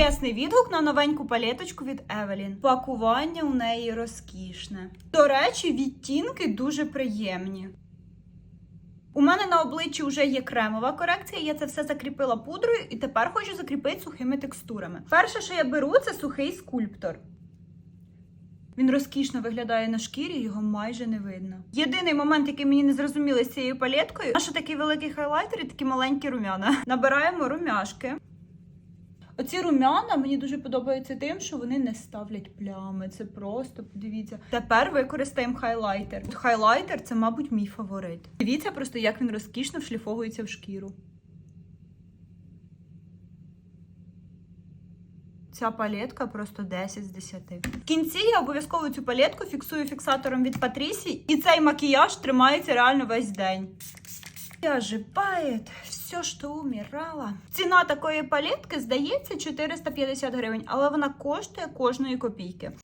Чесний відгук на новеньку палеточку від Evelyn. Пакування у неї розкішне. До речі, відтінки дуже приємні. У мене на обличчі вже є кремова корекція, я це все закріпила пудрою і тепер хочу закріпити сухими текстурами. Перше, що я беру, це сухий скульптор. Він розкішно виглядає на шкірі, його майже не видно. Єдиний момент, який мені не зрозумілий з цією палеткою, що такий великий хайлайтер і такі маленькі рум'яна. Набираємо румяшки. Оці рум'яна мені дуже подобаються тим, що вони не ставлять плями. Це просто подивіться. Тепер використаємо хайлайтер. Хайлайтер це, мабуть, мій фаворит. Дивіться просто, як він розкішно вшліфовується в шкіру. Ця палетка просто 10 з 10. В кінці я обов'язково цю палетку фіксую фіксатором від Патрісі, і цей макіяж тримається реально весь день. Ожипает все, що умирало. Ціна такої палетки здається 450 гривень, але вона коштує кожної копійки.